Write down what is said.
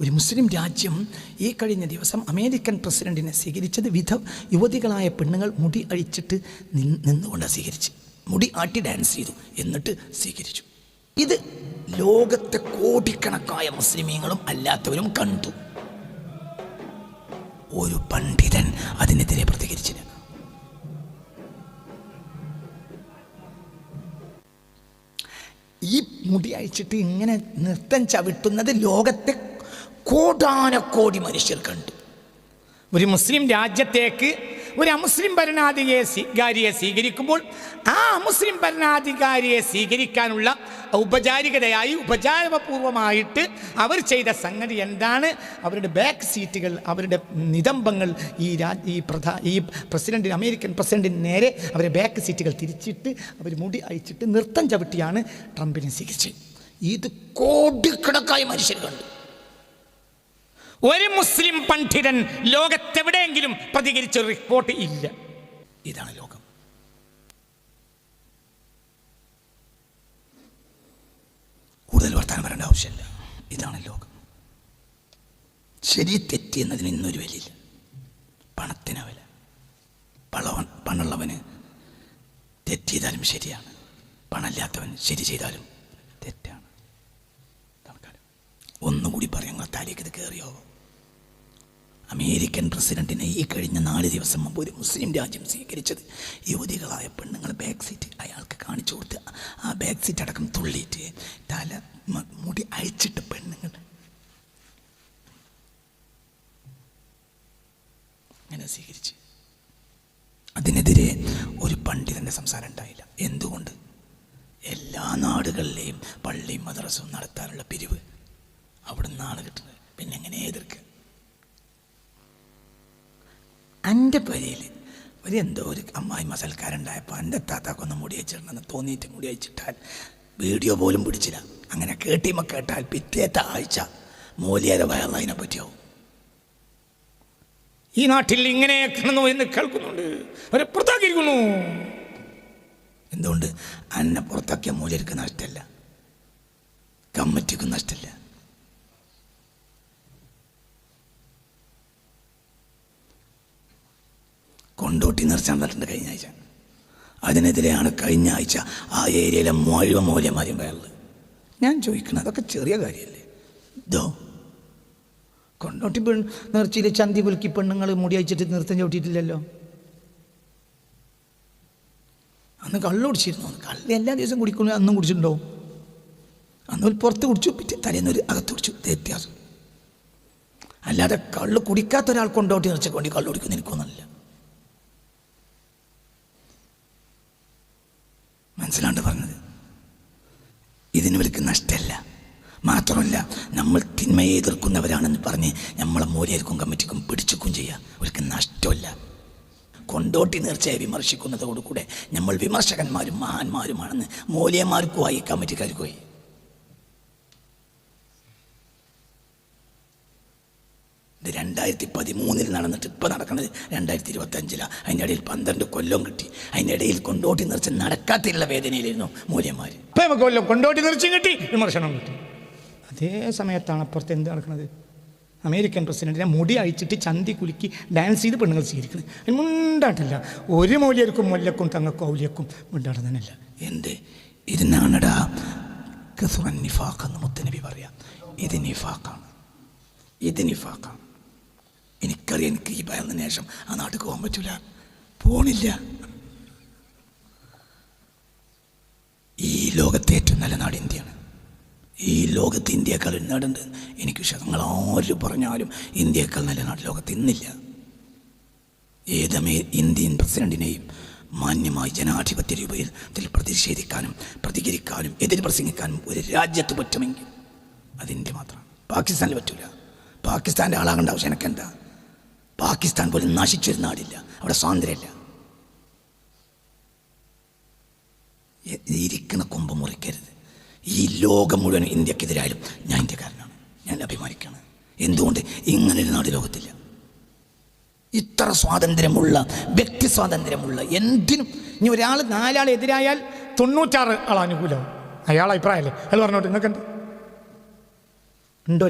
ഒരു മുസ്ലിം രാജ്യം ഈ കഴിഞ്ഞ ദിവസം അമേരിക്കൻ പ്രസിഡന്റിനെ സ്വീകരിച്ചത് വിധ യുവതികളായ പെണ്ണുങ്ങൾ മുടി അഴിച്ചിട്ട് നിന്നുകൊണ്ടാണ് സ്വീകരിച്ച്. മുടി ആട്ടി ഡാൻസ് ചെയ്തു. എന്നിട്ട് സ്വീകരിച്ചു. ഇത് ലോകത്തെ കോടിക്കണക്കായ മുസ്ലിമീങ്ങളും അല്ലാത്തവരും കണ്ടു. ഒരു പണ്ഡിതൻ അതിനെതിരെ പ്രതികരിച്ചില്ല. ഈ മുടി അഴിച്ചിട്ട് ഇങ്ങനെ നൃത്തം ചവിട്ടുന്നത് ലോകത്തെ കോടാനക്കോടി മനുഷ്യർ കണ്ടു. ഒരു മുസ്ലിം രാജ്യത്തേക്ക് ഒരു അമുസ്ലിം ഭരണാധികാരിയെ സ്വീകാരിയെ സ്വീകരിക്കുമ്പോൾ ആ അമുസ്ലിം ഭരണാധികാരിയെ സ്വീകരിക്കാനുള്ള ഔപചാരികതയായി ഉപചാരപൂർവമായിട്ട് അവർ ചെയ്ത സംഗതി എന്താണ്? അവരുടെ ബാക്ക് സീറ്റുകൾ അവരുടെ നിതംബങ്ങൾ ഈ രാജ് ഈ പ്രധാ ഈ പ്രസിഡന്റിന് അമേരിക്കൻ പ്രസിഡന്റിന് നേരെ അവരെ ബാക്ക് സീറ്റുകൾ തിരിച്ചിട്ട് അവർ മുടി അയച്ചിട്ട് നൃത്തം ചവിട്ടിയാണ് ട്രംപിനെ സ്വീകരിച്ചത്. ഇത് കോടിക്കണക്കായി മനുഷ്യർ കണ്ടു. ഒരു മുസ്ലിം പണ്ഡിതൻ ലോകത്തെവിടെയെങ്കിലും പ്രതികരിച്ച റിപ്പോർട്ട് ഇല്ല. ഇതാണ് ലോകം. കൂടുതൽ വർത്താനം വരേണ്ട ആവശ്യമില്ല. ഇതാണ് ലോകം. ശരി തെറ്റി എന്നതിന് ഇന്നൊരു വിലയില്ല. പണത്തിന് വില. പണവൻ പണമുള്ളവന് തെറ്റ് ചെയ്താലും ശരിയാണ്. പണമില്ലാത്തവൻ ശരി ചെയ്താലും തെറ്റാണ്. ഒന്നുകൂടി പറയാം താലേക്ക് ഇത് കയറിയോ അമേരിക്കൻ പ്രസിഡന്റിനെ ഈ കഴിഞ്ഞ നാല് ദിവസം മുമ്പ് ഒരു മുസ്ലിം രാജ്യം സ്വീകരിച്ചത് യുവതികളായ പെണ്ണുങ്ങൾ ബാക്ക് സീറ്റ് അയാൾക്ക് കാണിച്ചു കൊടുത്ത് ആ ബാക്ക് സീറ്റ് അടക്കം തുള്ളിയിട്ട് തല മുടി അഴിച്ചിട്ട് പെണ്ണുങ്ങൾ. അങ്ങനെ സ്വീകരിച്ച്. അതിനെതിരെ ഒരു പണ്ഡിതന്റെ സംസാരം ഉണ്ടായില്ല. എന്തുകൊണ്ട്? എല്ലാ നാടുകളിലെയും പള്ളിയും മദ്രസവും നടത്താനുള്ള പിരിവ് അവിടെ നിന്നാണ് കിട്ടുന്നത്. പിന്നെ എങ്ങനെ എതിർക്കുക എന്റെ പേരിൽ ഒരു എന്തോ ഒരു അമ്മായി മസൽക്കാരുണ്ടായപ്പോൾ എന്റെ താത്താക്കൊന്ന് മുടി വെച്ചിട്ടുണ്ടെന്ന് തോന്നിയിട്ട് മുടി അയച്ചിട്ടാൽ വീഡിയോ പോലും പിടിച്ചില്ല. അങ്ങനെ കേട്ടിമ കേട്ടാൽ പിറ്റേത്തെ ആഴ്ച മൂലിയര വയറുന്നതിനെ പറ്റിയാവും. ഈ നാട്ടിൽ ഇങ്ങനെ കിടന്നു എന്ന് കേൾക്കുന്നുണ്ട്. അവരെ പുറത്താക്കിയിരിക്കുന്നു. എന്തുകൊണ്ട്? അന്നെ പുറത്താക്കിയ മൂല്യർക്ക് നഷ്ടമല്ല. കമ്മിറ്റിക്കും നഷ്ടമല്ല. കൊണ്ടോട്ടി നിർച്ചാൻ തട്ടുണ്ട് കഴിഞ്ഞ ആഴ്ച. അതിനെതിരെയാണ് കഴിഞ്ഞ ആഴ്ച ആ ഏരിയയിലെ മുഴുവൻ മൂല്യമാരും വയറുള്ളത് ഞാൻ ചോദിക്കണം അതൊക്കെ ചെറിയ കാര്യമല്ലേ? ഇതോ കൊണ്ടോട്ടി പെൺ നിർച്ചിയിൽ ചന്തി പുലുക്കി പെണ്ണുങ്ങൾ മുടി അയച്ചിട്ട് നൃത്തം ചവിട്ടിയിട്ടില്ലല്ലോ? അന്ന് കള്ളു കുടിച്ചിരുന്നു. കള്ള് എല്ലാ ദിവസവും കുടിക്കുന്നു. അന്നും കുടിച്ചിട്ടുണ്ടോ? അന്ന് ഒരു പുറത്ത് കുടിച്ചു പിന്നെ തലേന്നൊരു അകത്ത് കുടിച്ചു. വ്യത്യാസം. അല്ലാതെ കള്ള് കുടിക്കാത്ത ഒരാൾ കൊണ്ടോട്ടി നിർച്ചക്ക് വേണ്ടി കള്ളു കുടിക്കുന്ന എനിക്കൊന്നുമില്ല. മനസ്സിലാണ്ട് പറഞ്ഞത്. ഇതിന് ഇവർക്ക് നഷ്ടമല്ല മാത്രമല്ല നമ്മൾ തിന്മയെ എതിർക്കുന്നവരാണെന്ന് പറഞ്ഞ് നമ്മളെ മൂലയർക്കും കമ്മിറ്റിക്കും പിടിച്ചുക്കും ചെയ്യുക അവർക്ക് നഷ്ടമല്ല. കൊണ്ടോട്ടി നേർച്ചയെ വിമർശിക്കുന്നതോടുകൂടെ നമ്മൾ വിമർശകന്മാരും മഹാന്മാരുമാണെന്ന് മോലിയന്മാർക്കുമായി കമ്മിറ്റിക്കാർക്കുമായി ഇത് രണ്ടായിരത്തി പതിമൂന്നിൽ നടന്നിട്ട് ഇപ്പോൾ നടക്കുന്നത് രണ്ടായിരത്തി ഇരുപത്തി അഞ്ചിലാണ് അതിന്റെ ഇടയിൽ പന്ത്രണ്ട് കൊല്ലം കിട്ടി. അതിന്റെ ഇടയിൽ കൊണ്ടോട്ടി നിർച്ച നടക്കാത്തിലുള്ള വേദനയിലായിരുന്നു മൂല്യന്മാർ ഇപ്പം നമുക്ക് കൊല്ലം കൊണ്ടോട്ടി നിർച്ചയും കിട്ടി വിമർശനം കിട്ടി. അതേ സമയത്താണ് അപ്പുറത്ത് എന്ത് നടക്കുന്നത് അമേരിക്കൻ പ്രസിഡന്റിനെ മുടി അഴിച്ചിട്ട് ചന്തി കുലുക്കി ഡാൻസ് ചെയ്ത് പെണ്ണുങ്ങൾ സ്വീകരിക്കുന്നത് അതിന് മുണ്ടാട്ടില്ല. ഒരു മൂല്യർക്കും മുല്ലക്കും തങ്ങൾക്കും ഔലിയക്കും മുണ്ടാടുന്നതിനല്ല എന്ത്? ഇതിനാണടാ കസുറൻ നിഫാഖ് എന്ന് മുത്തനബി പറയാം. ഇത് നിഫാഖാണ്. ഇത് നിഫാഖാണ്. എനിക്കറിയാം എനിക്ക് ഈ ഭയന്നതിന് ശേഷം ആ നാട്ടിൽ പോകാൻ പറ്റൂല. പോണില്ല. ഈ ലോകത്തെ ഏറ്റവും നല്ല നാട് ഇന്ത്യയാണ്. ഈ ലോകത്ത് ഇന്ത്യയേക്കാൾ ഒരു നാടുണ്ട്. എനിക്ക് വിശ്വാസം നിങ്ങൾ ആര് പറഞ്ഞാലും ഇന്ത്യയേക്കാൾ നല്ല നാട് ലോകത്ത് ഇന്നില്ല. ഏതമേ ഇന്ത്യൻ പ്രസിഡന്റിനെയും മാന്യമായി ജനാധിപത്യ രൂപയിൽ ഇതിൽ പ്രതിഷേധിക്കാനും പ്രതികരിക്കാനും എതിര് പ്രസംഗിക്കാനും ഒരു രാജ്യത്ത് പറ്റുമെങ്കിൽ അത് ഇന്ത്യ മാത്രമാണ് പാകിസ്ഥാനിൽ പറ്റൂല. പാകിസ്ഥാന്റെ ആളാകേണ്ട ആവശ്യം എനിക്കെന്താ? പാകിസ്ഥാൻ പോലും നശിച്ചൊരു നാടില്ല. അവിടെ സ്വാതന്ത്ര്യമില്ല. ഇരിക്കുന്ന കൊമ്പ് മുറിക്കരുത്. ഈ ലോകം മുഴുവൻ ഇന്ത്യക്കെതിരായാലും ഞാൻ ഇന്ത്യക്കാരനാണ്. ഞാൻ അഭിമാനിക്കുകയാണ് എന്തുകൊണ്ട്? ഇങ്ങനൊരു നാട് ലോകത്തില്ല. ഇത്ര സ്വാതന്ത്ര്യമുള്ള വ്യക്തി സ്വാതന്ത്ര്യമുള്ള എന്തിനും ഇനി ഒരാൾ നാലാൾ എതിരായാൽ തൊണ്ണൂറ്റാറ് ആൾ അനുകൂലവും അയാൾ അഭിപ്രായമല്ലേ? അയാൾ പറഞ്ഞോട്ടെ നിങ്ങൾക്ക് ഉണ്ടോ